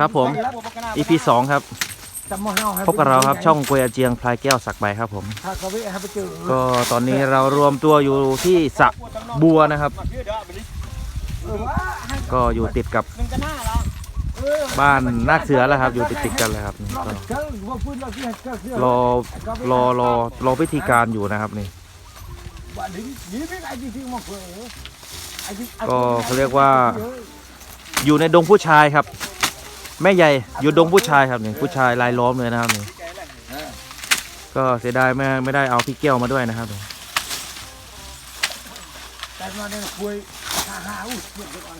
ครับผม EP สองครับจำมาให้พบกับเราครับช่องกวยอาเจียงพลายแก้วสักใบครับผมถ้ากระเวะให้ไปเจอก็ตอนนี้เรารวมตัวอยู่ที่สระบัวนะครับเออว่าให้ก็อยู่ติดกับเออบ้านนาคเสือแล้วครับ อยู่ติดติดๆกันเลยครับนี่เราก็ไปเจอว่าพื้นเราที่ให้เจอเสื้อรอรอรอรอพิธีการอยู่นะครับนี่บ้านนี้นี่เป็นไอ้ที่ที่มาเผยไอ้ที่ก็เขาเรียกว่าอยู่ในดงผู้ชายครับ แม่ใหญ่อยู่ดงผู้ชายครับนี่ผู้ชายลายล้อมเลยนะครับนี่ก็เสียดายไม่ไม่ได้เอาพี่แก้วมาด้วยนะครับแต่มาเนี่ยคุยห้าห้าอุ้ยเดี๋ยวก่อน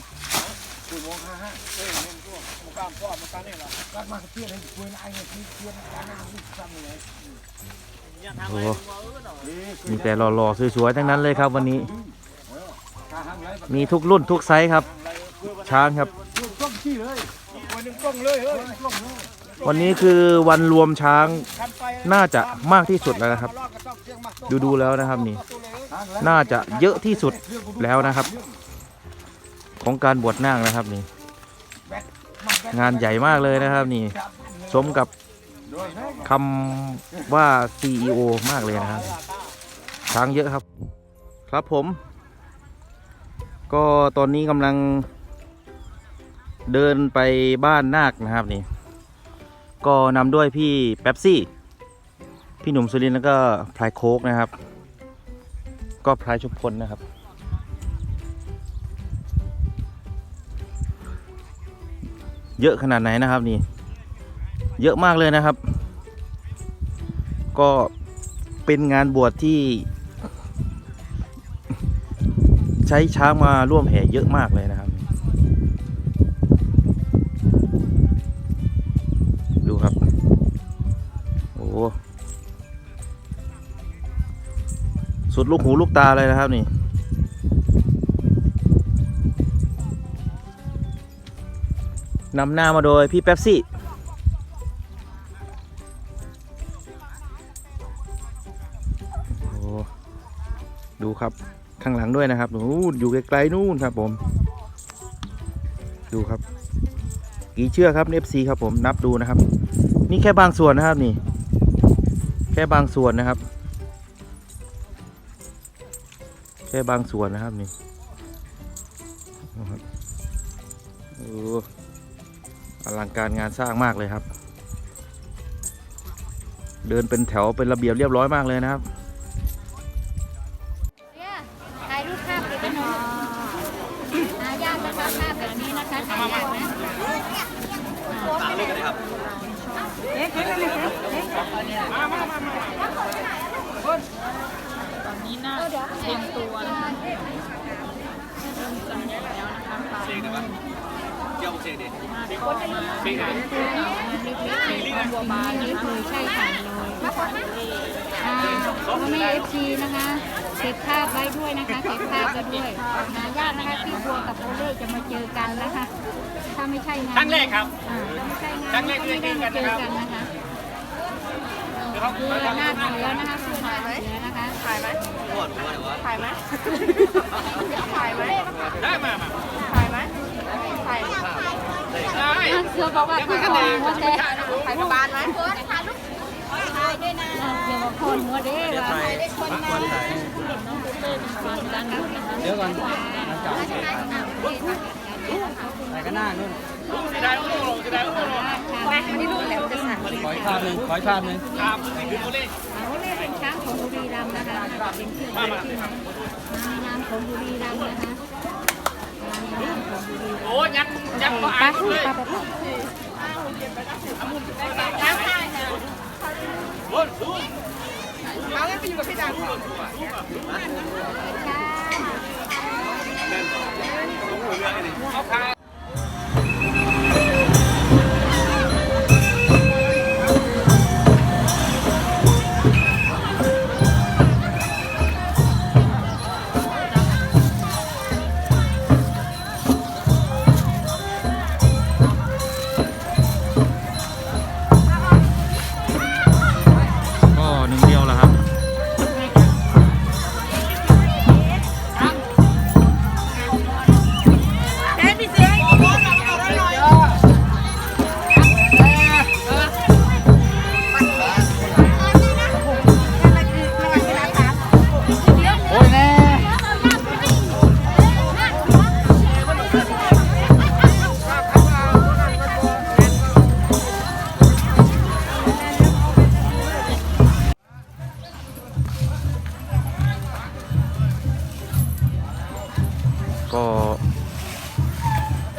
คุยมองห้าห้าเอ้ยเนี่ยพวกมกล้ามพ่อมาการเนี่ยเหรอรัดมาเตี้ยเลยคุยไอ้เนี่ยที่เตี้ยนะการนั่นนี่ซ้ำเลยโอ้มีแต่หล่อๆสวยๆทั้งนั้นเลยครับวันนี้ มีทุกรุ่นทุกไซส์ครับ ช้างครับ วันนี้คือวันรวมช้างน่าจะมากที่สุดแล้วนะครับ ดูดูแล้วนะครับนี่ น่าจะเยอะที่สุดแล้วนะครับ ของการบวชนาคนะครับนี่ งานใหญ่มากเลยนะครับนี่ สมกับคำว่า CEO มากเลยนะครับช้างเยอะครับ ครับผม ก็ตอนนี้กำลัง เดินไปบ้านนาคนะครับนี่ ก็นำด้วยพี่แป๊บซี่ พี่หนุ่มสุรินแล้วก็พลายโคกนะครับ ก็พลายชุมพลนะครับ เยอะขนาดไหนนะครับนี่ เยอะมากเลยนะครับ ก็เป็นงานบวชที่ ใช้ช้างมาร่วมแห่เยอะมากเลยนะ สุดลูกหูลูกตาเลยนะครับนี่ นำหน้ามาโดยพี่แป๊บซี่โอ้ดูครับข้างหลังด้วยนะครับอยู่ไกลๆนู่นครับผม ดูครับ กี่เชือกครับเอฟซีครับผมนับดูนะครับ นี่แค่บางส่วนนะครับนี่ แค่บางส่วนนะครับ ค่บางส่วนนะครับนี่นะครับโอ้อลังการงานสร้างมากเลยครับ เดินเป็นแถวเป็นระเบียบเรียบร้อยมากเลยนะครับ เตรียมตัวนะคะเริ่มจะหมดแล้วนะคะปลาเกี่ยวเสกดิมาก็มาเล็กๆของบัวบานนะคะใช่ค่ะอ่าพ่อแม่เอฟซีนะคะเก็บภาพไว้ด้วยนะคะเก็บภาพไว้ด้วยหายากนะคะที่บัวกับโอเล่จะมาเจอกันนะคะถ้าไม่ใช่งานครั้งแรกครับถ้าไม่ใช่งานครั้งแรกก็ไม่ได้มาเจอกันนะคะคือหน้าเสือนะคะคือหน้าเสือนะคะายไหมถ่ายไหมถ่ายไหมได้มามาถ่ายไหมถ่ายได้หน้าเสือบอกว่าคือคอนหัวเด้ถ่ายกระบาลไหมเสือบอกคอนหัวเด้ว่าเดี๋ยวก่อนไปกันหน้านู่นจะได้ลูกลงจะได้ลูกลงมาอันนี้ลูกแหลมจะสั่งขออีกภาพหนึ่งขออีกภาพหนึ่งครับคือตัวเลขโอเล่เป็น ช้างของบุรีรัมย์นะคะเป็นชื่อที่มีนามของบุรีรัมย์นะคะนามของบุรีรัมย์โอ้ยันยันก็ไปอ่านพูดเลยไปไปพูดโอ้ดูค่ะเอาพา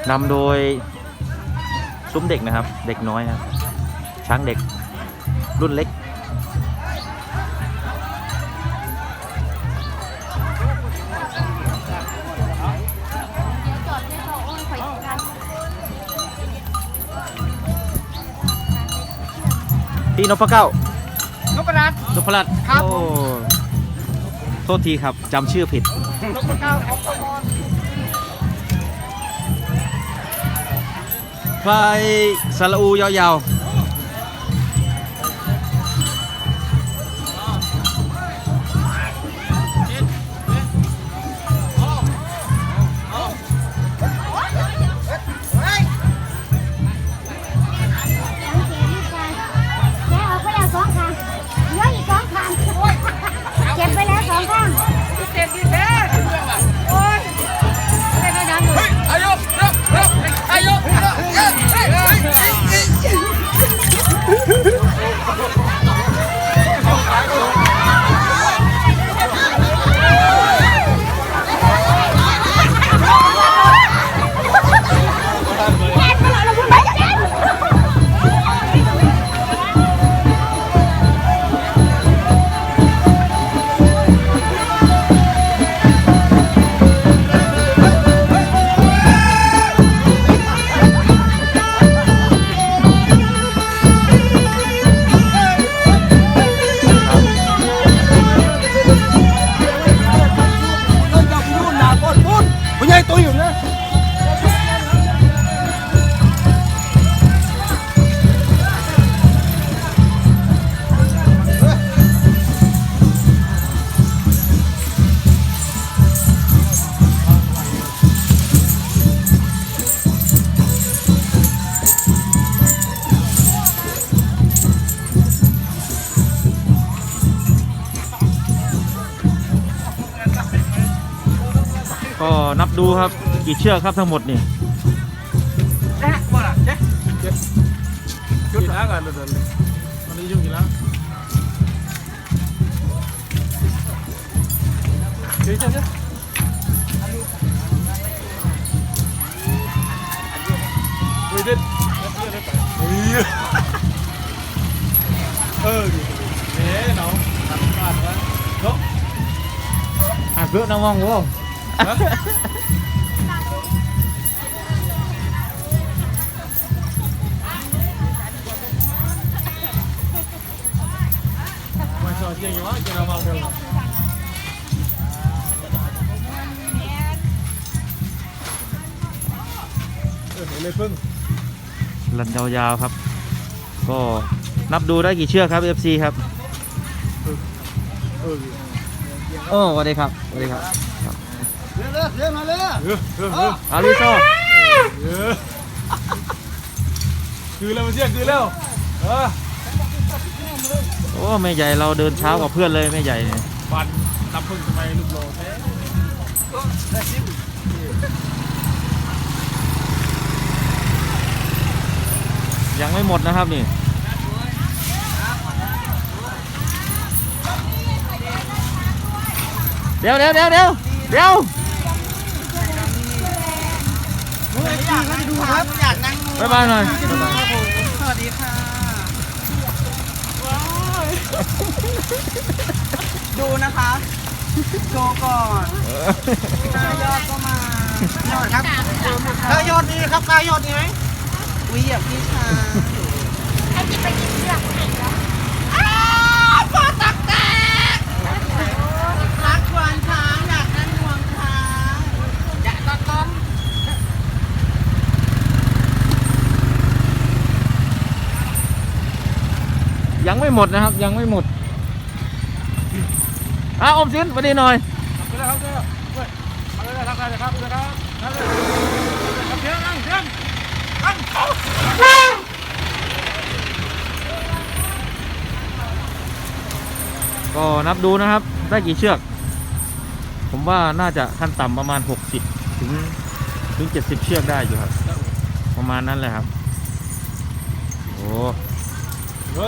นำโดยซุ้มเด็กนะครับ เด็กน้อยนะครับ ช้างเด็กรุ่นเล็ก พี่นพเก้านพรัตน์ นพรัตน์ครับผมโอ้โทษทีครับจำชื่อผิด นพเก้าขอ ไฟสระอูยาวๆ ครับ กี่เชือกครับทั้งหมดนี่จุดแล้วกันเดินวันนี้ยุ่งกี่แล้วเดี๋ยวจะเฮ้ยเด็ดเออเฮ้ยน้องตัดขาดแล้วเนาะอะเพื่อน เก่งวะเก่งเรามองเลยพึ่งลันยาวๆครับ ก็นับดูได้กี่เชือกครับ FC ครับโอ้สวัสดีครับสวัสดีครับเร็วเร็วมาเลยเออเอาริโซเออคือแล้วมาเชี่ยคือแล้วเออ โอ้แม่ใหญ่เราเดินเช้ากว่าเพื่อนเลยแม่ใหญ่เนี่ยฟันน้ำพึ่งทำไมลูกโลแท้ยังไม่หมดนะครับนี่เดี๋ยวเดี๋ยวเดี๋ยวเดี๋ยวเดี๋ยวดูครับอยากนั่งบ๊ายบายหน่อยสวัสดีค่ะ ดูนะคะโชว์ก่อนหน้ายอดก็มายอดครับถ้ายอดนี้ครับกล้ายอดนี้ไหมวิอยากพี่ชายห้กินไปกินเชือกอ้าวพ่อตักแตกรักชวนช้างอยากนั่งงวงช้างอยากตะต้อม ยังไม่ หมดนะครับ ยังไม่หมดอะอมสินมาดีหน่อยไปแล้วครับเจ้าเฮ้ยเอาเลยครับครับครับครับครับครับเพียงนั่งเพียก็นับดูนะครับ ได้กี่เชือก ผมว่าน่าจะขั้นต่ำประมาณ 60 ถึงถึง 70 เชือกได้อยู่ครับ ประมาณนั้นแหละครับ โอ้เฮ้ย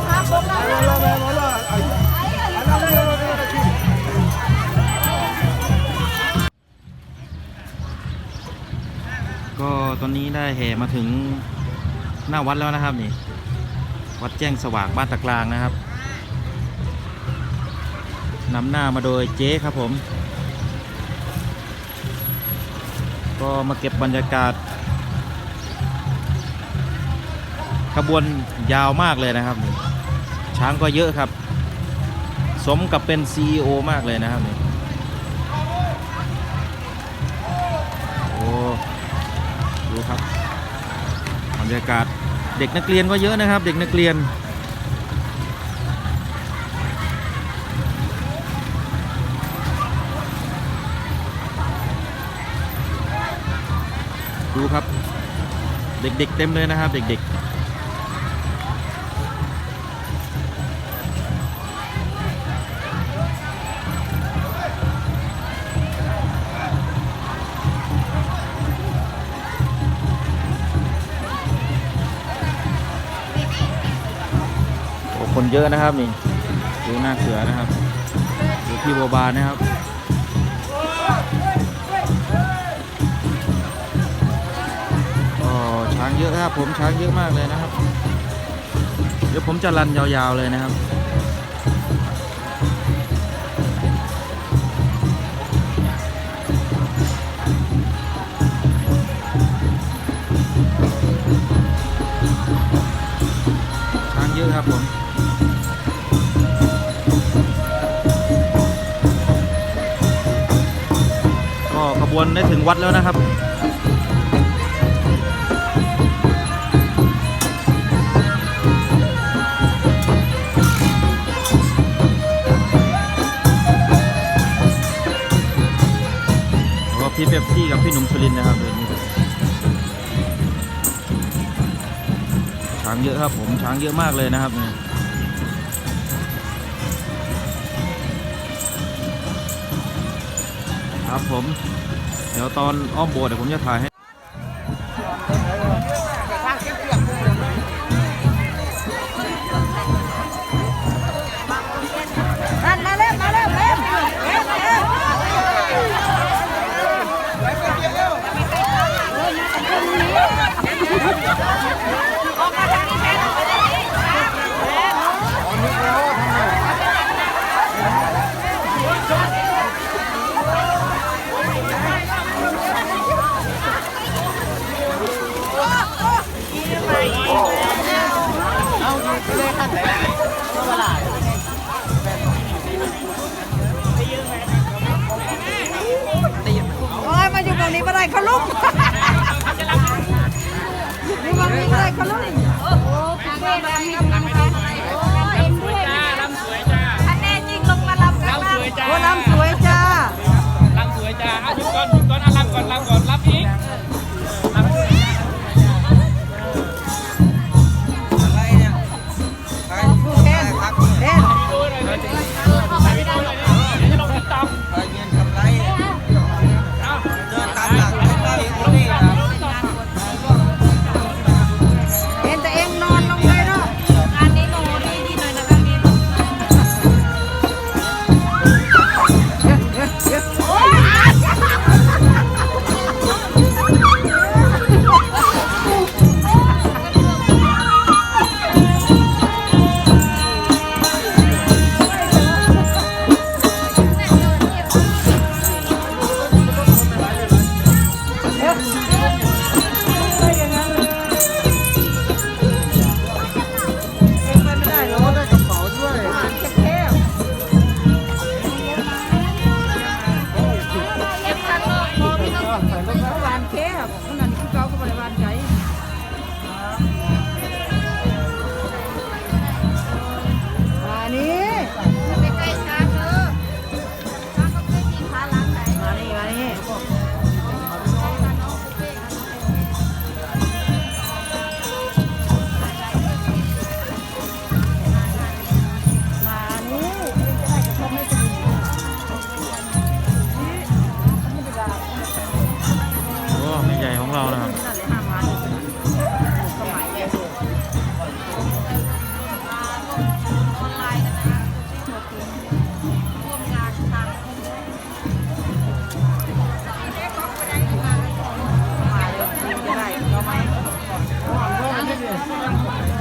ตอนนี้ได้แห่มาถึงหน้าวัดแล้วนะครับนี่ วัดแจ้งสว่างบ้านตะกลางนะครับนำหน้ามาโดยเจ๊ครับผม ก็มาเก็บบรรยากาศขบวนยาวมากเลยนะครับ ช้างก็เยอะครับ สมกับเป็น CEO มากเลยนะครับนี่ ดูครับบรรยากาศเด็กนักเรียนก็เยอะนะครับ เด็กนักเรียนดูครับ เด็กๆเต็มเลยนะครับ เด็กๆ เยอะนะครับนี่ดูหน้าเสือนะครับดูพี่โบบานนะครับก็ช้างเยอะครับผมช้างเยอะมากเลยนะครับ เดี๋ยวผมจะรันยาวๆเลยนะครับช้างเยอะครับผม วนได้ถึงวัดแล้วนะครับแล้วพี่เป๊ปซี่กับพี่หนุ่มสุรินนะครับเดือนนี้ช้างเยอะครับผมช้างเยอะมากเลยนะครับเนี่ยครับผม ดี๋ยวตอนอ้อมโบสถ์เดี๋ยวผมจะถ่ายให้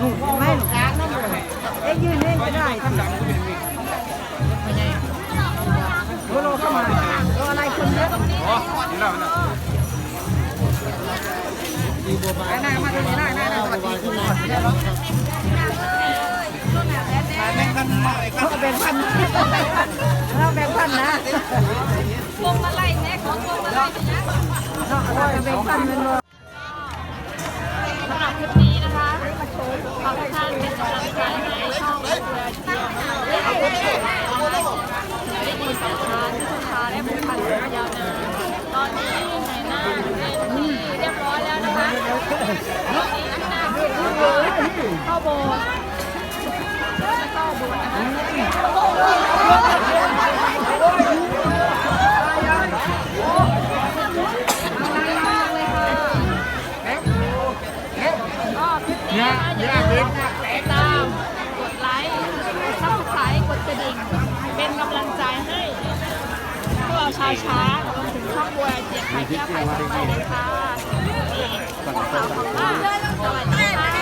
หนูไม่หนูกลางนั่นเลยได้ยืนเล่นก็ได้ทำหลังโลโลเข้ามาโลอะไรคนเยอะอ๋อนี่แล้วนะดีบัวบานน่ามาตรงนี้ได้น่าสวัสดีคุณหมอแบ่งพัเนะแบ่งพันเราแบ่งพันนะพวงมาลัยแม่ของพวงมาลัยนะเราแบ่งพันเป็นตับ ขอบท่านเป็นกำลังใจให้ช่องเรือเที่ยวได้มีสัมภาษณ์ที่สุภาและผูกพันยาวนานตอนนี้หนหน้าเป็นที่เรียบร้อยแล้วนะคะตอนนี้หน้าคือเข้าโบสถ์เข้าโบสถ์นะคะ ชาวช้ารวมถึงช่องบัวเจียไข่เที่ยวไข่ต่อไปเลยค่ะสาวของบ้านสวัสดีค่ะ